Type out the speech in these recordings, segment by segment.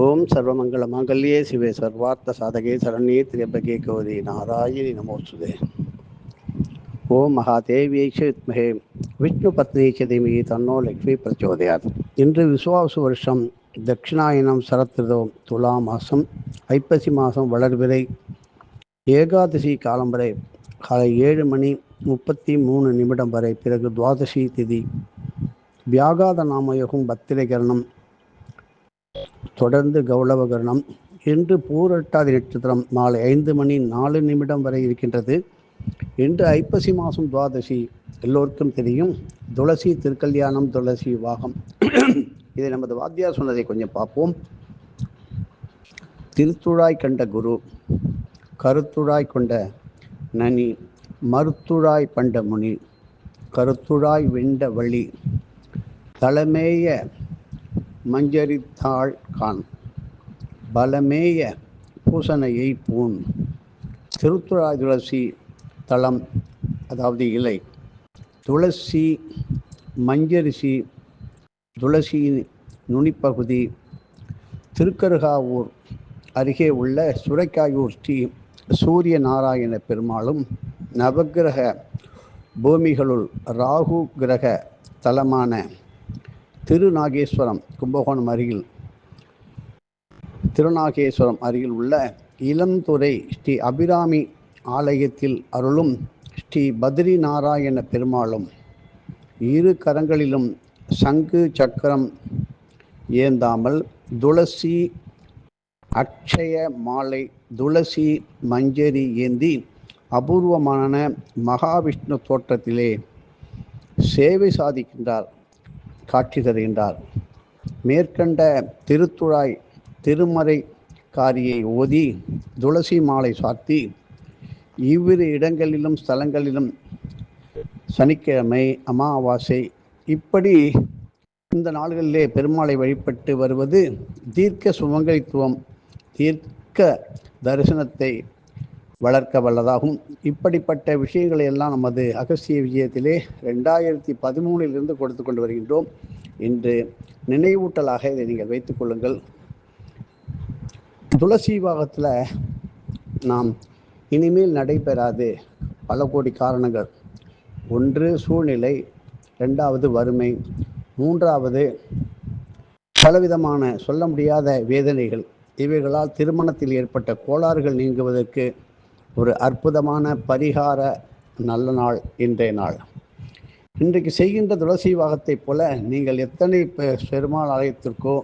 ஓம் சர்வமங்கள மாங்கல்யே சிவே சர்வார்த்த சாதகே சரண்யே திரியம்பகே கௌரி நாராயணி நமோசுதே ஓம் மகாதேவியை வித்மகே விஷ்ணு பத்னி தீமகி தன்னோ லக்ஷ்மி பிரச்சோதயாத். இன்று விசுவாச வருஷம் தட்சிணாயனம் சரத்ருதோ துலா மாதம் ஐப்பசி மாதம் வளர்விரை ஏகாதசி காலம் வரை காலை ஏழு மணி முப்பத்தி மூணு நிமிடம் வரை பிறகு துவாதசி திதி. வியாகாத நாமயோகம் பத்திரைகரணம் தொடர்ந்து கௌளவகரணம் இன்று பூரட்டாதி நட்சத்திரம் மாலை ஐந்து மணி நாலு நிமிடம் வரை இருக்கின்றது. இன்று ஐப்பசி மாதம் துவாதசி எல்லோருக்கும் தெரியும். துளசி திருக்கல்யாணம் துளசி வாகம் இதை நமது வாத்தியார் சொன்னதை கொஞ்சம் பார்ப்போம். திருத்துழாய் கண்ட குரு கருத்துழாய் கொண்ட நனி மருத்துழாய் பண்ட முனி கருத்துழாய் வெண்ட வழி தலைமேய மஞ்சரித்தாள் கான். பலமேய பூசணையை பூன் திருத்துழா துளசி தளம் அதாவது இலை. துளசி மஞ்சரிசி துளசியின் நுனிப்பகுதி. திருக்கருகாவூர் அருகே உள்ள சுரைக்காயூர் ஸ்ரீ சூரிய நாராயண பெருமாளும் நவக்கிரக பூமிகளுள் ராகு கிரக தலமான திருநாகேஸ்வரம் கும்பகோணம் அருகில் திருநாகேஸ்வரம் அருகில் உள்ள இளந்துறை ஸ்ரீ அபிராமி ஆலயத்தில் அருளும் ஸ்ரீ பத்ரி நாராயண பெருமாளும் இரு கரங்களிலும் சங்கு சக்கரம் ஏந்தாமல் துளசி அக்ஷய மாலை துளசி மஞ்சரி ஏந்தி அபூர்வமான மகாவிஷ்ணு தோற்றத்திலே சேவை சாதிக்கின்றார். காட்சி தருகின்றார். மேற்கண்ட திருத்துழாய் திருமறை காரியை ஓதி துளசி மாலை சாத்தி இவ்விரு இடங்களிலும் ஸ்தலங்களிலும் சனிக்கிழமை அமாவாசை. இப்படி இந்த நாள்களிலே பெருமாளை வழிபட்டு வருவது தீர்க்க சுமங்கலித்துவம் தீர்க்க தரிசனத்தை வளர்க்க வல்லதாகும். இப்படிப்பட்ட விஷயங்களை எல்லாம் நமது அகசிய விஜயத்திலே ரெண்டாயிரத்தி பதிமூணிலிருந்து கொடுத்து கொண்டு வருகின்றோம். இன்று நினைவூட்டலாக இதை நீங்கள் வைத்துக் கொள்ளுங்கள். துளசி விவாகத்தில் நாம் இனிமேல் நடைபெறாது பல கோடி காரணங்கள். ஒன்று சூழ்நிலை. ரெண்டாவது வறுமை. மூன்றாவது பலவிதமான சொல்ல முடியாத வேதனைகள். இவைகளால் திருமணத்தில் ஏற்பட்ட கோளாறுகள் நீங்குவதற்கு ஒரு அற்புதமான பரிகார நல்ல நாள் இன்றைய நாள். இன்றைக்கு செய்கின்ற துளசி வாகத்தைப் போல நீங்கள் எத்தனை பெருமாள் ஆலயத்திற்கோ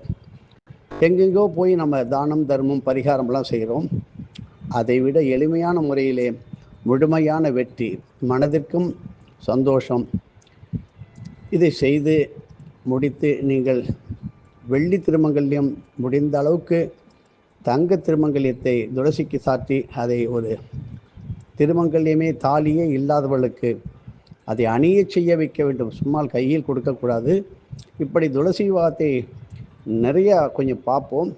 எங்கெங்கோ போய் நம்ம தானம் தர்மம் பரிகாரம்லாம் செய்கிறோம் அதை விட எளிமையான முறையிலே முழுமையான வெற்றி மனதிற்கும் சந்தோஷம். இதை செய்து முடித்து நீங்கள் வெள்ளி திருமங்கல்யம் முடிந்த அளவுக்கு தங்க திருமங்கலியத்தை துளசிக்கு சாற்றி அதை ஒரு திருமங்கல்யமே தாலியே இல்லாதவர்களுக்கு அதை அணிய செய்ய வைக்க வேண்டும். சும்மா கையில் கொடுக்கக்கூடாது இப்படி துளசி வாத்தை நிறையா கொஞ்சம் பார்ப்போம்.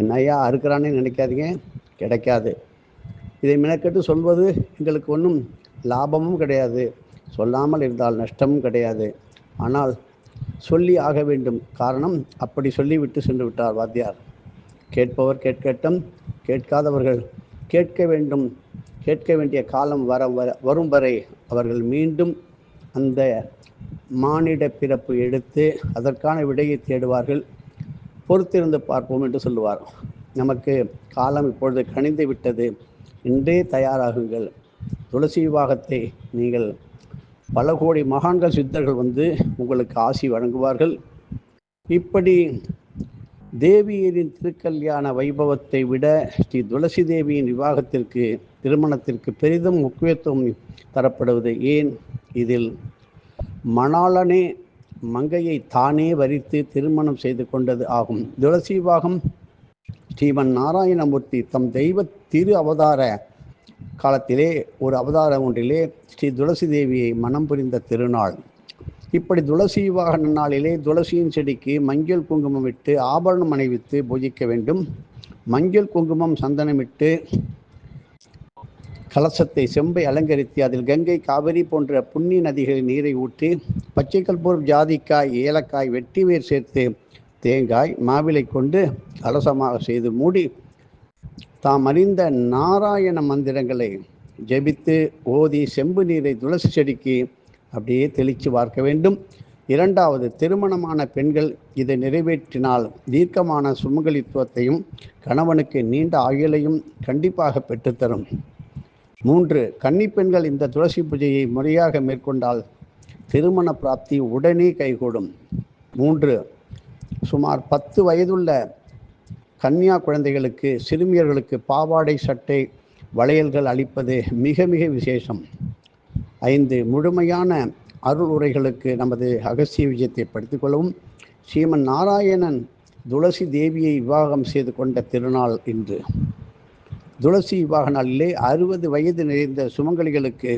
என்னையா அறுக்கிறானே நினைக்காதீங்க. கிடைக்காது. இதை மெனக்கெட்டு சொல்வது எங்களுக்கு ஒன்றும் லாபமும் கிடையாது. சொல்லாமல் இருந்தால் நஷ்டமும் கிடையாது. ஆனால் சொல்லி ஆக வேண்டும். காரணம் அப்படி சொல்லிவிட்டு சென்று விட்டார் வாத்தியார். கேட்பவர் கேட்கட்டும் கேட்காதவர்கள் கேட்க வேண்டும். கேட்க வேண்டிய காலம் வர வர வரும் வரை அவர்கள் மீண்டும் அந்த மானிட பிறப்பு எடுத்து அதற்கான விடையை தேடுவார்கள். பொறுத்திருந்து பார்ப்போம் என்று சொல்லுவார். நமக்கு காலம் இப்பொழுது கணிந்து விட்டது. இன்றே தயாராகுங்கள். துளசி விவாகத்தை நீங்கள் பல கோடி மகான்கள் சித்தர்கள் வந்து உங்களுக்கு ஆசி வழங்குவார்கள். இப்படி தேவியரின் திருக்கல்யாண வைபவத்தை விட ஸ்ரீ துளசி தேவியின் விவாகத்திற்கு திருமணத்திற்கு பெரிதும் முக்கியத்துவம் தரப்படுவது ஏன்? இதில் மணாளனே மங்கையை தானே வரித்து திருமணம் செய்து கொண்டது ஆகும். துளசி விவாகம் ஸ்ரீமன் நாராயணமூர்த்தி தம் தெய்வ திரு அவதார காலத்திலே ஒரு அவதாரம் ஒன்றிலே ஸ்ரீ துளசி தேவியை மனம் புரிந்த திருநாள். இப்படி துளசி விவாகன நாளிலே துளசியின் செடிக்கு மஞ்சள் குங்குமம் இட்டு ஆபரணம் அணிவித்து பூஜிக்க வேண்டும். மஞ்சள் குங்குமம் சந்தனமிட்டு கலசத்தை செம்பை அலங்கரித்து அதில் கங்கை காவிரி போன்ற புண்ணிய நதிகளில் நீரை ஊற்றி பச்சை ஜாதிக்காய் ஏலக்காய் வெட்டி வேர் சேர்த்து தேங்காய் மாவிலை கொண்டு கலசமாக செய்து மூடி தாம் அறிந்த நாராயண மந்திரங்களை ஜெபித்து ஓதி செம்பு நீரை துளசி செடிக்கு அப்படியே தெளித்து பார்க்க வேண்டும். இரண்டாவது திருமணமான பெண்கள் இதை நிறைவேற்றினால் தீர்க்கமான சுமங்கலித்துவத்தையும் கணவனுக்கு நீண்ட ஆயுளையும் கண்டிப்பாக பெற்றுத்தரும். மூன்று கன்னிப்பெண்கள் இந்த துளசி பூஜையை முறையாக மேற்கொண்டால் திருமண பிராப்தி உடனே கைகூடும். மூன்று சுமார் பத்து வயதுள்ள கன்னியா குழந்தைகளுக்கு சிறுமியர்களுக்கு பாவாடை சட்டை வளையல்கள் அளிப்பது மிக மிக விசேஷம். ஐந்து முழுமையான அருள் உரைகளுக்கு நமது அகசிய விஜயத்தை படித்துக் கொள்ளவும். ஸ்ரீமன் நாராயணன் துளசி தேவியை விவாகம் செய்து கொண்ட திருநாள் இன்று. துளசி விவாக நாளிலே அறுபது வயது நிறைந்த சுமங்கலிகளுக்கு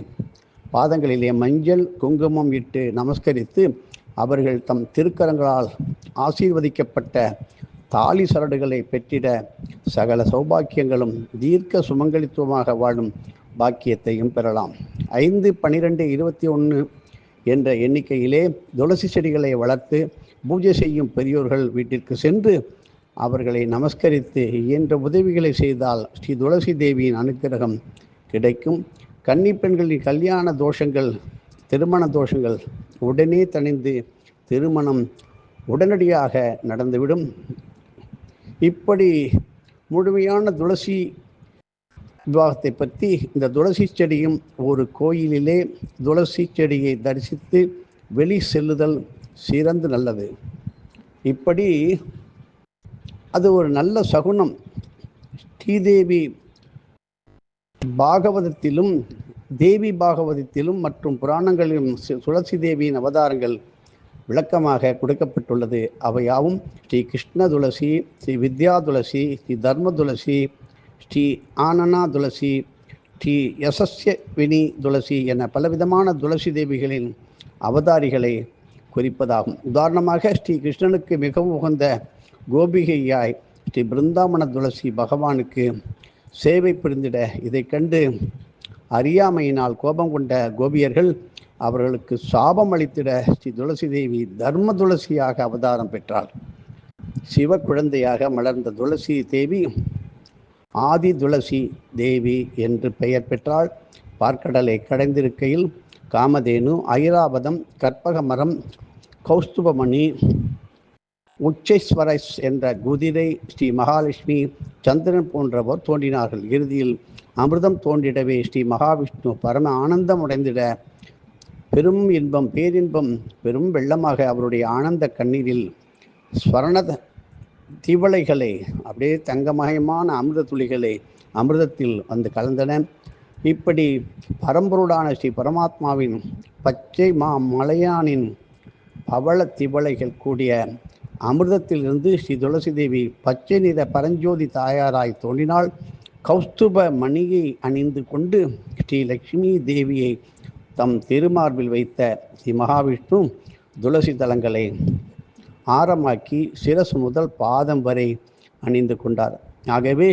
பாதங்களிலே மஞ்சள் குங்குமம் இட்டு நமஸ்கரித்து அவர்கள் தம் திருக்கரங்களால் ஆசீர்வதிக்கப்பட்ட தாலி சரடுகளை பெற்றிட சகல சௌபாக்கியங்களும் தீர்க்க சுமங்கலித்துவமாக வாழும் பாக்கியத்தையும் பெறலாம். ஐந்து பனிரெண்டு இருபத்தி ஒன்று என்ற எண்ணிக்கையிலே துளசி செடிகளை வளர்த்து பூஜை செய்யும் பெரியோர்கள் வீட்டிற்கு சென்று அவர்களை நமஸ்கரித்து இயன்ற உதவிகளை செய்தால் ஸ்ரீ துளசி தேவியின் அனுக்கிரகம் கிடைக்கும். கன்னி பெண்களின் கல்யாண தோஷங்கள் திருமண தோஷங்கள் உடனே தணிந்து திருமணம் உடனடியாக நடந்துவிடும். இப்படி முழுமையான துளசி விவாகத்தை பற்றி இந்த துளசி செடியும் ஒரு கோயிலிலே துளசி செடியை தரிசித்து வெளி செல்லுதல் சிறந்து நல்லது. இப்படி அது ஒரு நல்ல சகுனம். ஸ்ரீதேவி பாகவதத்திலும் தேவி பாகவதத்திலும் மற்றும் புராணங்களிலும் துளசி தேவியின் அவதாரங்கள் விளக்கமாக கொடுக்கப்பட்டுள்ளது. அவையாவும் ஸ்ரீ கிருஷ்ண துளசி ஸ்ரீ வித்யா துளசி ஸ்ரீ தர்ம துளசி ஸ்ரீ ஆனனா துளசி ஸ்ரீ யசஸ்ய வினி துளசி என பலவிதமான துளசி தேவிகளின் அவதாரிகளை குறிப்பதாகும். உதாரணமாக ஸ்ரீ கிருஷ்ணனுக்கு மிகவும் உகந்த கோபிகையாய் ஸ்ரீ பிருந்தாவன துளசி பகவானுக்கு சேவை புரிந்திட இதை கண்டு அறியாமையினால் கோபம் கொண்ட கோபியர்கள் அவர்களுக்கு சாபம் அளித்திட ஸ்ரீ துளசி தேவி தர்ம துளசியாக அவதாரம் பெற்றார் சிவ குழந்தையாக மலர்ந்த துளசி தேவி ஆதி துளசி தேவி என்று பெயர் பெற்றாள். பார்க்கடலை கடைந்திருக்கையில் காமதேனு ஐராவதம் கற்பக மரம் கௌஸ்துபமணி உச்சேஸ்வரஸ் என்ற குதிரை ஸ்ரீ மகாலட்சுமி சந்திரன் போன்றவர் தோன்றினார்கள். இறுதியில் அமிர்தம் தோன்றிடவே ஸ்ரீ மகாவிஷ்ணு பரம ஆனந்தம் அடைந்திட பெரும் இன்பம் பேரின்பம் பெரும் வெள்ளமாக அவருடைய ஆனந்த கண்ணீரில் ஸ்வரண திவளைகளை அப்படியே தங்கமயமான அமிர்த துளிகளை அமிர்தத்தில் வந்து கலந்தன. இப்படி பரம்பொருளான ஸ்ரீ பரமாத்மாவின் பச்சை மா மலையானின் பவள திவளைகள் கூடிய அமிர்தத்திலிருந்து ஸ்ரீ துளசி தேவி பச்சை நிற பரஞ்சோதி தாயாராய் தோன்றினாள். கௌஸ்துப மணியை அணிந்து கொண்டு ஸ்ரீ லக்ஷ்மி தேவியை தம் திருமார்பில் வைத்த ஸ்ரீ மகாவிஷ்ணு துளசி தலங்களை ஆரமாக்கி சிரசு முதல் பாதம் வரை அணிந்து கொண்டார். ஆகவே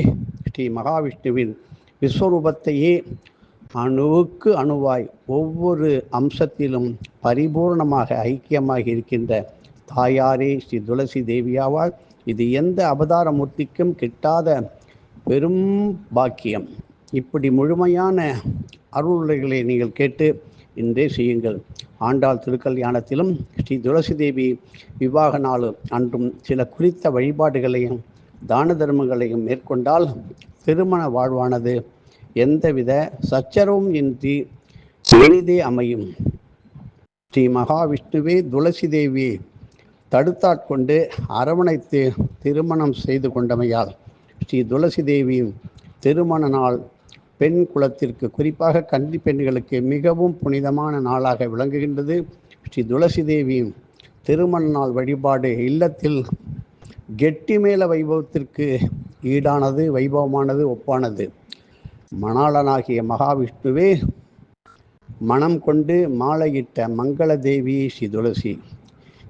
ஸ்ரீ மகாவிஷ்ணுவின் விஸ்வரூபத்தையே அணுவுக்கு அணுவாய் ஒவ்வொரு அம்சத்திலும் பரிபூர்ணமாக ஐக்கியமாக இருக்கின்ற தாயாரே ஸ்ரீ துளசி தேவியாவாள் இது எந்த அவதார மூர்த்திக்கும் கிட்டாத பெரும் பாக்கியம். இப்படி முழுமையான அருள்களை நீங்கள் கேட்டு இன்றே செய்யுங்கள். ஆண்டாள் திருக்கல்யாணத்திலும் ஸ்ரீ துளசி தேவி விவாக நாள் அன்றும் சில குறித்த வழிபாடுகளையும் தான தர்மங்களையும் மேற்கொண்டால் திருமண வாழ்வானது எந்தவித சச்சரவும் இன்றி எளிதே அமையும். ஸ்ரீ மகாவிஷ்ணுவே துளசி தேவியை தடுத்தாட்கொண்டு அரவணைத்து திருமணம் செய்து கொண்டமையால் ஸ்ரீ துளசி தேவியும் திருமண நாள் பெண் குலத்திற்கு குறிப்பாக கன்னி பெண்களுக்கு மிகவும் புனிதமான நாளாக விளங்குகின்றது. ஸ்ரீ துளசி தேவியும் திருமண நாள் வழிபாடு இல்லத்தில் கெட்டி மேல வைபவத்திற்கு ஈடானது வைபவமானது ஒப்பானது. மணாளனாகிய மகாவிஷ்ணுவே மனம் கொண்டு மாலையிட்ட மங்கள தேவி ஸ்ரீ துளசி.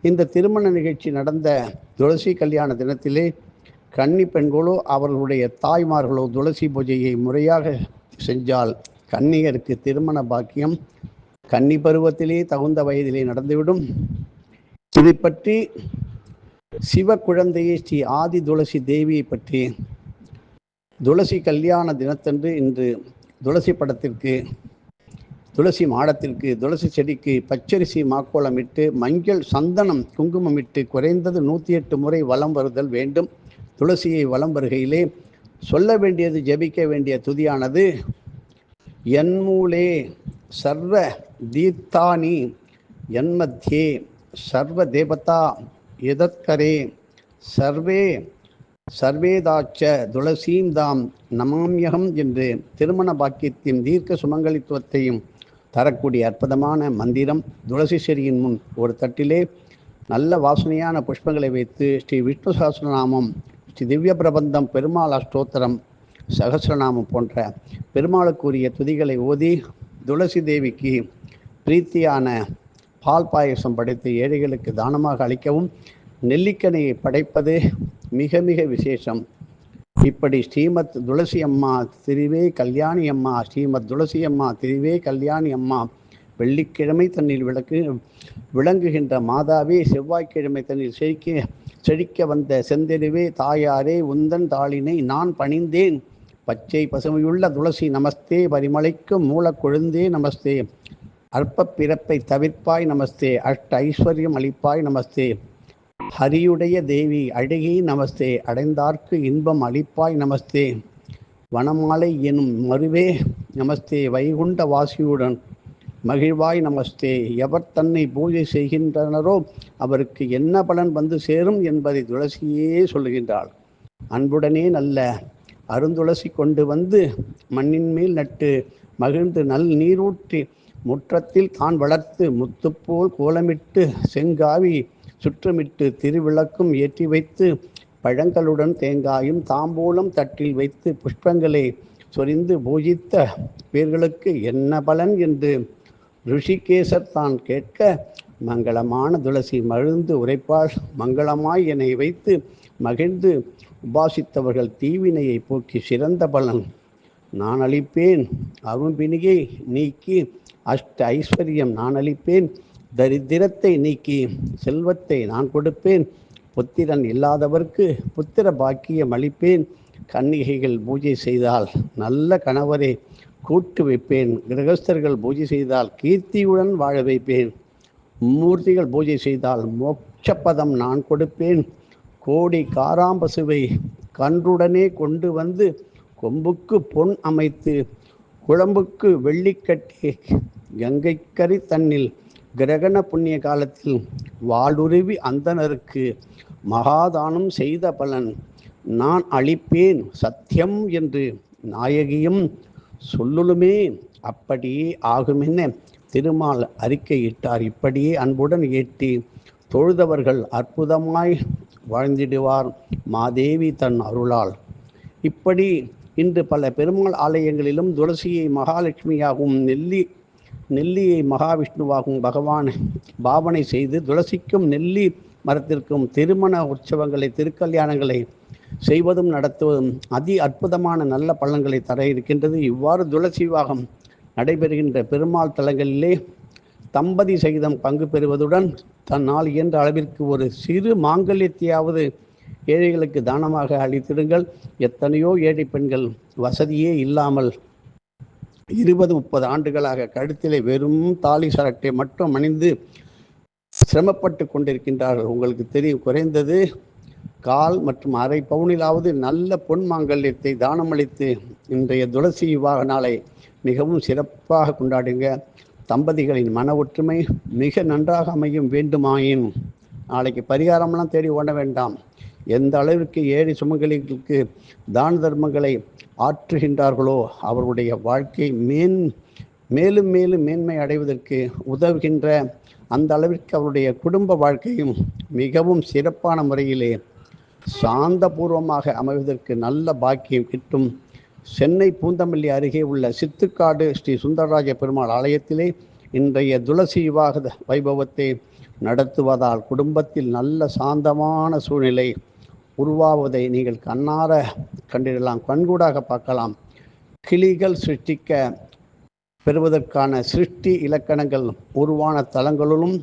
இந்த திருமண நிகழ்ச்சி நடந்த துளசி கல்யாண தினத்திலே கன்னி பெண்களோ அவர்களுடைய தாய்மார்களோ துளசி பூஜையை முறையாக செஞ்சால் கன்னியருக்கு திருமண பாக்கியம் கன்னி பருவத்திலே தகுந்த வயதிலே நடந்துவிடும். இதை பற்றி சிவ குழந்தையை ஸ்ரீ ஆதி துளசி தேவியை பற்றி துளசி கல்யாண தினத்தன்று இன்று துளசி படத்திற்கு துளசி மாடத்திற்கு துளசி செடிக்கு பச்சரிசி மாக்கோளமிட்டு மஞ்சள் சந்தனம் குங்குமம் இட்டு குறைந்தது நூற்றி எட்டு முறை வலம் வருதல் வேண்டும். துளசியை வலம் வருகையிலே சொல்ல வேண்டியது ஜெபிக்க வேண்டிய துதியானது என்மூலே சர்வ தீர்த்தானி என்மத்தியே சர்வ தேவதா எதற்கரே சர்வே சர்வேதாச்ச துளசீம் தாம் நமாமியகம் என்று திருமண பாக்கியத்தையும் தீர்க்க சுமங்கலித்துவத்தையும் தரக்கூடிய அற்புதமான மந்திரம் துளசி செடியின் முன் ஒரு தட்டிலே நல்ல வாசனையான புஷ்பங்களை வைத்து ஸ்ரீ விஷ்ணு சாஸ்திரநாமம் ஸ்ரீ திவ்ய பிரபந்தம் பெருமாள் அஷ்டோத்திரம் சகசிரநாமம் போன்ற பெருமாளுக்குரிய துதிகளை ஓதி துளசி தேவிக்கு பிரீத்தியான பால் பாயசம் படைத்து ஏழைகளுக்கு தானமாக அளிக்கவும் நெல்லிக்கனியை படைப்பது மிக மிக விசேஷம். இப்படி ஸ்ரீமத் துளசி அம்மா திருவே கல்யாணி அம்மா ஸ்ரீமத் துளசி அம்மா திருவே கல்யாணி அம்மா வெள்ளிக்கிழமை தண்ணில் விளக்கு விளங்குகின்ற மாதாவே செவ்வாய்க்கிழமை தண்ணில் செழிக்க செழிக்க வந்த செந்தெருவே தாயாரே உந்தன் தாளினை நான் பணிந்தேன். பச்சை பசுமையுள்ள துளசி நமஸ்தே. பரிமளைக்கும் மூலக்கொழுந்தே நமஸ்தே. அற்ப பிறப்பை தவிர்ப்பாய் நமஸ்தே. அஷ்ட ஐஸ்வர்யம் அளிப்பாய் நமஸ்தே. ஹரியுடைய தேவி அழகி நமஸ்தே. அடைந்தார்க்கு இன்பம் அளிப்பாய் நமஸ்தே. வனமாலை எனும் மருவே நமஸ்தே. வைகுண்ட வாசியுடன் மகிழ்வாய் நமஸ்தே. எவர் தன்னை பூஜை செய்கின்றனரோ அவருக்கு என்ன பலன் வந்து சேரும் என்பதை துளசியே சொல்லுகின்றாள். அன்புடனே நல்ல அருந்துளசி கொண்டு வந்து மண்ணின் மேல் நட்டு மகிழ்ந்து நல் நீரூற்றி முற்றத்தில் தான் வளர்த்து முத்துப்போல் கோலமிட்டு செங்காவி சுற்றமிட்டு திருவிளக்கும் ஏற்றி வைத்து பழங்களுடன் தேங்காயும் தாம்பூலம் தட்டில் வைத்து புஷ்பங்களை சொரிந்து பூஜித்த பேர்களுக்கு என்ன பலன்? என்று ரிஷிகேசர் தான் கேட்க மங்களமான துளசி மழுந்து உரைப்பாள் மங்களமாய் என்னை வைத்து மகிழ்ந்து உபாசித்தவர்கள் தீவினையை போக்கி சிறந்த பலன். நான் அளிப்பேன் அரும்பிணியை நீக்கி அஷ்ட ஐஸ்வர்யம் நான் அளிப்பேன் தரித்திரத்தை நீக்கி செல்வத்தை நான் கொடுப்பேன் புத்திரன் இல்லாதவர்க்கு புத்திர பாக்கியம் அளிப்பேன் கன்னிகைகள் பூஜை செய்தால் நல்ல கணவரை கூட்டு வைப்பேன் கிரகஸ்தர்கள் பூஜை செய்தால் கீர்த்தியுடன் வாழ வைப்பேன். மூர்த்திகள் பூஜை செய்தால் மோட்சப்பதம் நான் கொடுப்பேன். கோடி காராம்பசுவை கன்றுடனே கொண்டு வந்து கொம்புக்கு பொன் அமைத்து குழம்புக்கு வெள்ளிக்கட்டி கங்கைக்கரை தன்னில் கிரகண புண்ணிய காலத்தில் வாளுருவி அந்தனருக்கு மகாதானம் செய்த பலன். நான் அளிப்பேன் சத்தியம் என்று நாயகியும் சொல்லுலுமே அப்படியே ஆகுமென்ன திருமால் அறிக்கையிட்டார். இப்படியே அன்புடன் ஏற்றி தொழுதவர்கள் அற்புதமாய் வாழ்ந்திடுவார் மாதேவி தன் அருளால். இப்படி இன்று பல பெருமாள் ஆலயங்களிலும் துளசியை மகாலட்சுமியாகவும் நெல்லி நெல்லியை மகாவிஷ்ணுவாகவும் பகவான் பாவனை செய்து துளசிக்கும் நெல்லி மரத்திற்கும் திருமண உற்சவங்களை திருக்கல்யாணங்களை செய்வதும் நடத்துவதும் அதி அற்புதமான நல்ல பலன்களை தர இருக்கின்றது. இவ்வாறு துளசி விவாகம் நடைபெறுகின்ற பெருமாள் தலங்களிலே தம்பதி சகிதம் பங்கு பெறுவதுடன் தன்னால் இயன்ற அளவிற்கு ஒரு சிறு மாங்கல்யத்தையாவது ஏழைகளுக்கு தானமாக அளித்திடுங்கள். எத்தனையோ ஏழை பெண்கள் வசதியே இல்லாமல் இருபது முப்பது ஆண்டுகளாக கழுத்திலே வெறும் தாலி சரட்டை மட்டும் அணிந்து சிரமப்பட்டு கொண்டிருக்கின்றார்கள். உங்களுக்கு தெரியும் குறைந்தது கால் மற்றும் அரை பவுனிலாவது நல்ல பொன் மாங்கல்யத்தை தானமளித்து இன்றைய துளசி விவாக நாளை மிகவும் சிறப்பாக கொண்டாடுங்க. தம்பதிகளின் மன ஒற்றுமை மிக நன்றாக அமையும் வேண்டுமாயின். நாளைக்கு பரிகாரம்லாம் தேடி ஓட வேண்டாம். எந்த அளவிற்கு ஏழை சுமங்கலிகளுக்கு தான தர்மங்களை ஆற்றுகின்றார்களோ அவர்களுடைய வாழ்க்கை மேன் மேலும் மேலும் மேன்மை அடைவதற்கு உதவுகின்ற அந்த அளவிற்கு அவருடைய குடும்ப வாழ்க்கையும் மிகவும் சிறப்பான முறையிலே சாந்தபூர்வமாக அமைவதற்கு நல்ல பாக்கியம் கிட்டும். சென்னை பூந்தமல்லி அருகே உள்ள சித்துக்காடு ஸ்ரீ சுந்தரராஜ பெருமாள் ஆலயத்திலே இன்றைய துளசி விவாக வைபவத்தை நடத்துவதால் குடும்பத்தில் நல்ல சாந்தமான சூழ்நிலை உருவாவதை நீங்கள் கண்ணார கண்டிடலாம் கண்கூடாக பார்க்கலாம். கிளிகள் சிருஷ்டிக்க பெறுவதற்கான சிருஷ்டி இலக்கணங்கள் உருவான தலங்களிலும்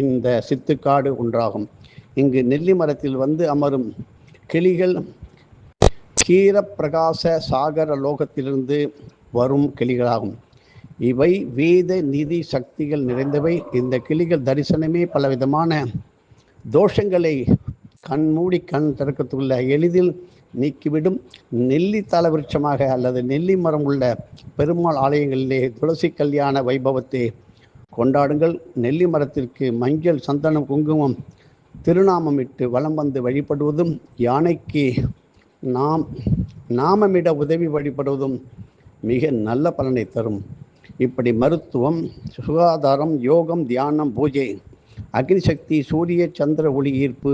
இந்த சித்துக்காடு ஒன்றாகும். இங்கு நெல்லி மரத்தில் வந்து அமரும் கிளிகள் கீரப்பிரகாச சாகர லோகத்திலிருந்து வரும் கிளிகளாகும். இவை வேத நிதி சக்திகள் நிறைந்தவை. இந்த கிளிகள் தரிசனமே பலவிதமான தோஷங்களை கண்மூடி கண் திறக்கத்துள்ள எளிதில் நீக்கிவிடும். நெல்லி தல விருட்சமாக அல்லது நெல்லி மரம் உள்ள பெருமாள் ஆலயங்களிலே துளசி கல்யாண வைபவத்தை கொண்டாடுங்கள். நெல்லி மரத்திற்கு மஞ்சள் சந்தனம் குங்குமம் திருநாமமிட்டு வலம் வந்து வழிபடுவதும் யானைக்கு நாம் நாமமிட உதவி வழிபடுவதும் மிக நல்ல பலனை தரும். இப்படி மருத்துவம் சுகாதாரம் யோகம் தியானம் பூஜை அக்னி சக்தி சூரிய சந்திர ஒளி ஈர்ப்பு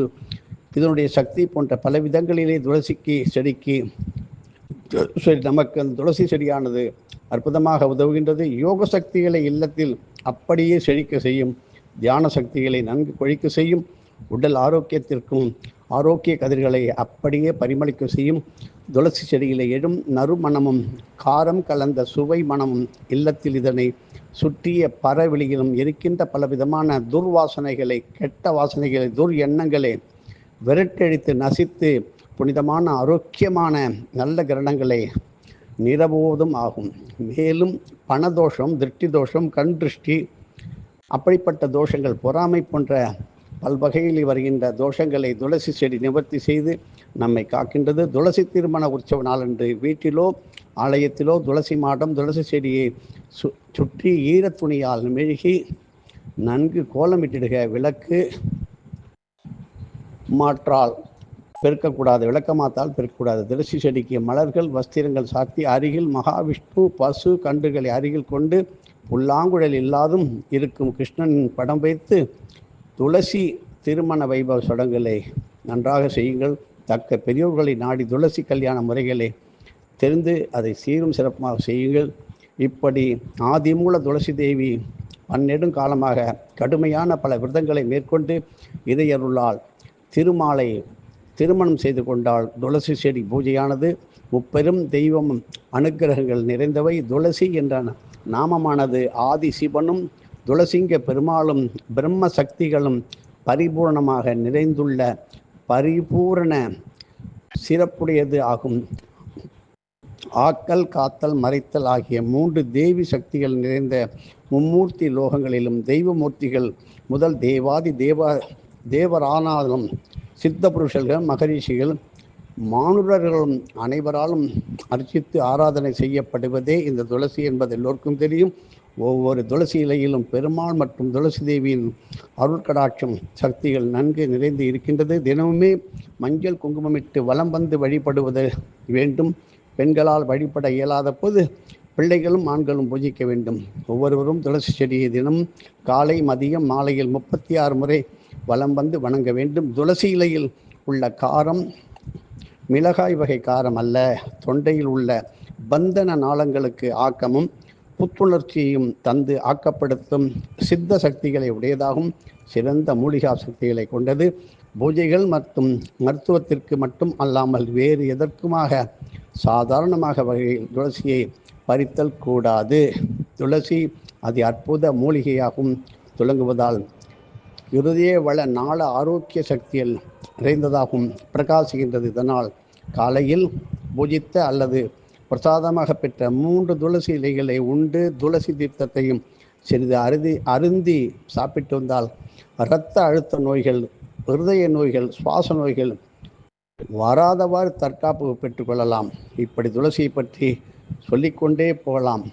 இதனுடைய சக்தி போன்ற பல விதங்களிலே துளசிக்கு செடிக்கு சரி நமக்கு அந்த துளசி செடியானது அற்புதமாக உதவுகின்றது. யோக சக்திகளை இல்லத்தில் அப்படியே செழிக்க செய்யும் தியான சக்திகளை நன்கு கொழிக்க செய்யும் உடல் ஆரோக்கியத்திற்கும் ஆரோக்கிய கதிர்களை அப்படியே பரிமளிக்க செய்யும். துளசி செடியிலே எழும் நறுமணமும் காரம் கலந்த சுவை மனமும் இல்லத்தில் இதனை சுற்றிய பறவெளியிலும் இருக்கின்ற பலவிதமான துர்வாசனைகளை கெட்ட வாசனைகளை துர் எண்ணங்களை விரட்டழித்து நசித்து புனிதமான ஆரோக்கியமான நல்ல கிரணங்களை நிரபோதும் ஆகும். மேலும் பணதோஷம் திருஷ்டி தோஷம் கண் திருஷ்டி அப்படிப்பட்ட தோஷங்கள் பொறாமை போன்ற பல்வகையில் வருகின்ற தோஷங்களை துளசி செடி நிவர்த்தி செய்து நம்மை காக்கின்றது. துளசி திருமண உற்சவ நாளன்று வீட்டிலோ ஆலயத்திலோ துளசி மாடம் துளசி செடியை சு சுற்றி ஈரத்துணியால் மெழுகி நன்கு கோலமிட்டிடுக விளக்கு மாற்றால் பெருக்கக்கூடாது விளக்கமாத்தால் பெருக்கக்கூடாது. துளசி செடிக்கு மலர்கள் வஸ்திரங்கள் சாத்தி அருகில் மகாவிஷ்ணு பசு கன்றுகளை அருகில் கொண்டு புல்லாங்குழல் இல்லாதும் இருக்கும் கிருஷ்ணனின் படம் வைத்து துளசி திருமண வைபவ சடங்குகளை நன்றாக செய்யுங்கள். தக்க பெரியோர்களை நாடி துளசி கல்யாண முறைகளை தெரிந்து அதை சீரும் சிறப்புமாக செய்யுங்கள். இப்படி ஆதிமூல துளசி தேவி பன்னெடும் காலமாக கடுமையான பல விரதங்களை மேற்கொண்டு இதையருளால் திருமாலை திருமணம் செய்து கொண்டால் துளசி செடி பூஜையானது முப்பெரும் தெய்வம் அனுக்கிரகங்கள் நிறைந்தவை. துளசி என்ற நாமமானது ஆதி சிவனும் துளசிங்க பெருமாளும் பிரம்ம சக்திகளும் பரிபூர்ணமாக நிறைந்துள்ள பரிபூரண சிறப்புடையது ஆகும். ஆக்கல் காத்தல் மறைத்தல் ஆகிய மூன்று தேவி சக்திகள் நிறைந்த மும்மூர்த்தி லோகங்களிலும் தெய்வமூர்த்திகள் முதல் தேவாதி தேவ தேவரானாலும் சித்த புருஷர்கள் மகரிஷிகள் மானுடர்களும் அனைவராலும் அர்ச்சித்து ஆராதனை செய்யப்படுவதே இந்த துளசி என்பது எல்லோருக்கும் தெரியும். ஒவ்வொரு துளசி இலையிலும் பெருமாள் மற்றும் துளசி தேவியின் அருட்கடாட்சம் சக்திகள் நன்கு நிறைந்து இருக்கின்றது. தினமுமே மஞ்சள் குங்குமமிட்டு வலம் வந்து வழிபடுவது வேண்டும். பெண்களால் வழிபட இயலாத போது பிள்ளைகளும் ஆண்களும் பூஜிக்க வேண்டும். ஒவ்வொருவரும் துளசி செடியை தினம் காலை மதியம் மாலையில் முப்பத்தி ஆறு முறை வலம் வந்து வணங்க வேண்டும். துளசி இலையில் உள்ள காரம் மிளகாய் வகை காரம் அல்ல. தொண்டையில் உள்ள பந்தன நாளங்களுக்கு ஆக்கமும் புத்துணர்ச்சியையும் தந்து ஆக்கப்படுத்தும் சித்த சக்திகளை உடையதாகும் சிறந்த மூலிகா சக்திகளை கொண்டது. பூஜைகள் மற்றும் மருத்துவத்திற்கு மட்டும் அல்லாமல் வேறு எதற்குமாக சாதாரணமாக வகையில் துளசியை பறித்தல் கூடாது. துளசி அது அற்புத மூலிகையாகும் துலங்குவதால் இருதய வள நாள ஆரோக்கிய சக்தியில் நிறைந்ததாகவும் பிரகாசிக்கின்றது. இதனால் காலையில் பூஜித்த அல்லது பிரசாதமாக பெற்ற மூன்று துளசி இலைகளை உண்டு துளசி தீர்த்தத்தையும் சிறிது அருதி அருந்தி சாப்பிட்டு வந்தால் இரத்த அழுத்த நோய்கள் இருதய நோய்கள் சுவாச நோய்கள் வராதவாறு தற்காப்பு பெற்றுக்கொள்ளலாம் இப்படி துளசியை பற்றி சொல்லிக்கொண்டே போகலாம்.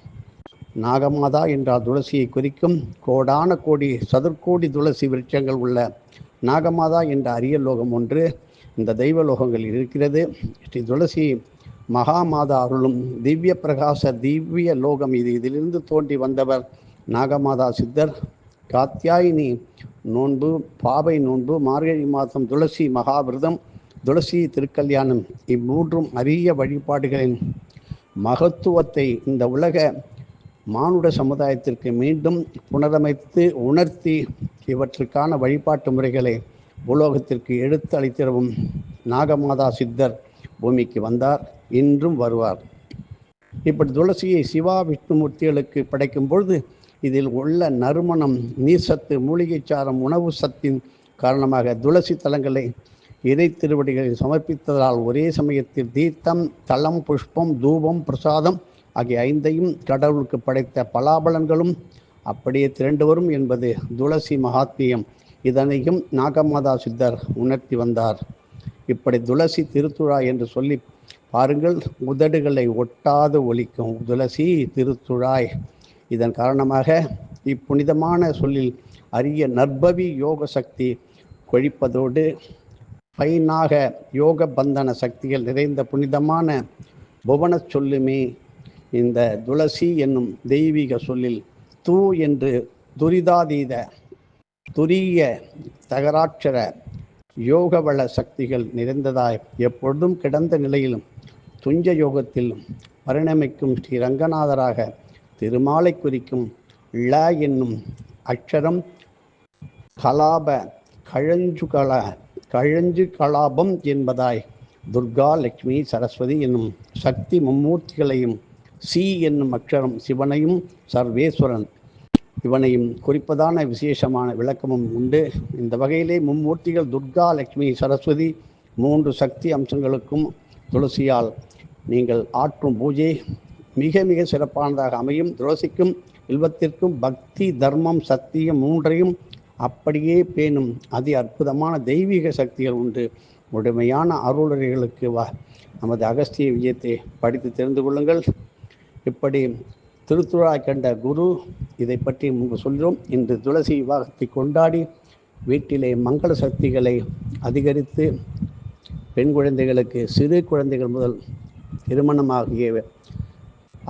நாகமாதா என்றால் துளசியை குறிக்கும் கோடான கோடி சதுர்கோடி துளசி விருட்சங்கள் உள்ள நாகமாதா என்ற அரிய லோகம் ஒன்று இந்த தெய்வ லோகங்கள் இருக்கிறது. ஸ்ரீ துளசி மகாமாதா அருளும் திவ்ய பிரகாச திவ்ய லோகம். இது இதிலிருந்து தோன்றி வந்தவர் நாகமாதா சித்தர் காத்தியாயினி நோன்பு பாவை நோன்பு மார்கழி மாதம் துளசி மகாவிரதம் துளசி திருக்கல்யாணம். இம்மூன்றும் அரிய வழிபாடுகளின் மகத்துவத்தை இந்த உலக மானுட சமுதாயத்திற்கு மீண்டும் புனரமைத்து உணர்த்தி இவற்றுக்கான வழிபாட்டு முறைகளை உலோகத்திற்கு எடுத்து அளித்திடவும் நாகமாதா சித்தர் பூமிக்கு வந்தார். இன்றும் வருவார். இப்படி துளசியை சிவா விஷ்ணுமூர்த்திகளுக்கு படைக்கும் பொழுது இதில் உள்ள நறுமணம் நீர்சத்து மூலிகை சாரம் உணவு சத்தின் காரணமாக துளசி தலங்களை இறை திருவடிகளில் சமர்ப்பித்ததால் ஒரே சமயத்தில் தீர்த்தம் தளம் புஷ்பம் தூபம் பிரசாதம் ஆகிய ஐந்தையும் கடவுளுக்கு படைத்த பலாபலன்களும் அப்படியே திரண்டு வரும் என்பது துளசி மகாத்மியம். இதனையும் நாகமாதா சித்தர் உணர்த்தி வந்தார். இப்படி துளசி திருத்துழா என்று சொல்லி பாருங்கள் உதடுகளை ஒட்டாது ஒலிக்கும் துளசி திருத்துழாய். இதன் காரணமாக இப்புனிதமான சொல்லில் அரிய நற்பவி யோக சக்தி கொழிப்பதோடு பைனாக யோக பந்தன சக்திகள் நிறைந்த புனிதமான புவன சொல்லுமே இந்த துளசி என்னும் தெய்வீக சொல்லில் தூ என்று துரிதாதீத துரிய தகராட்சர யோகவள சக்திகள் நிறைந்ததாய். எப்பொழுதும் கிடந்த நிலையிலும் துஞ்ச யோகத்தில் பரிணமிக்கும் ஸ்ரீ ரங்கநாதராக திருமாலை குறிக்கும் ல என்னும் அக்ஷரம் கலாப கழஞ்சு கல கழஞ்சு கலாபம் என்பதாய் துர்கா லட்சுமி சரஸ்வதி என்னும் சக்தி மும்மூர்த்திகளையும் சி என்னும் அக்ஷரம் சிவனையும் சர்வேஸ்வரன் இவனையும் குறிப்பதான விசேஷமான விளக்கமும் உண்டு. இந்த வகையிலே மும்மூர்த்திகள் துர்கா லட்சுமி சரஸ்வதி மூன்று சக்தி அம்சங்களுக்கும் துளசியால் நீங்கள் ஆற்றும் பூஜை மிக மிக சிறப்பானதாக அமையும். துளசிக்கும் இல்வத்திற்கும் பக்தி தர்மம் சத்தியம் மூன்றையும் அப்படியே பேணும். அதி அற்புதமான தெய்வீக சக்திகள் உண்டு. முழுமையான அருளர்களுக்கு வா. நமது அகஸ்திய விஜயத்தை படித்து தெரிந்து கொள்ளுங்கள். இப்படி திருத்துழா கண்ட குரு இதை பற்றி முன்பு சொல்கிறோம். இன்று துளசி விவாகத்தை கொண்டாடி வீட்டிலே மங்கள சக்திகளை அதிகரித்து பெண் குழந்தைகளுக்கு சிறு குழந்தைகள் முதல் திருமணமாகிய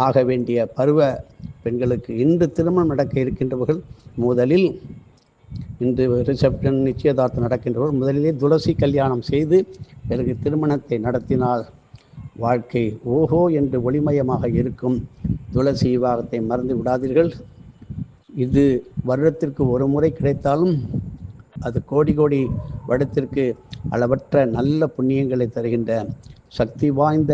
ஆக வேண்டிய பருவ பெண்களுக்கு இன்று திருமணம் நடக்க இருக்கின்றவர்கள் முதலில் இன்று ரிசப்ஷன் நிச்சயதார்த்தம் நடக்கின்றவர்கள் முதலிலே துளசி கல்யாணம் செய்து பிறகு திருமணத்தை நடத்தினால் வாழ்க்கை ஓஹோ என்று ஒளிமயமாக இருக்கும். துளசி விவாகத்தை மறந்து விடாதீர்கள். இது வருடத்திற்கு ஒரு முறை கிடைத்தாலும் அது கோடி கோடி வருடத்திற்கு அளவற்ற நல்ல புண்ணியங்களை தருகின்ற சக்தி வாய்ந்த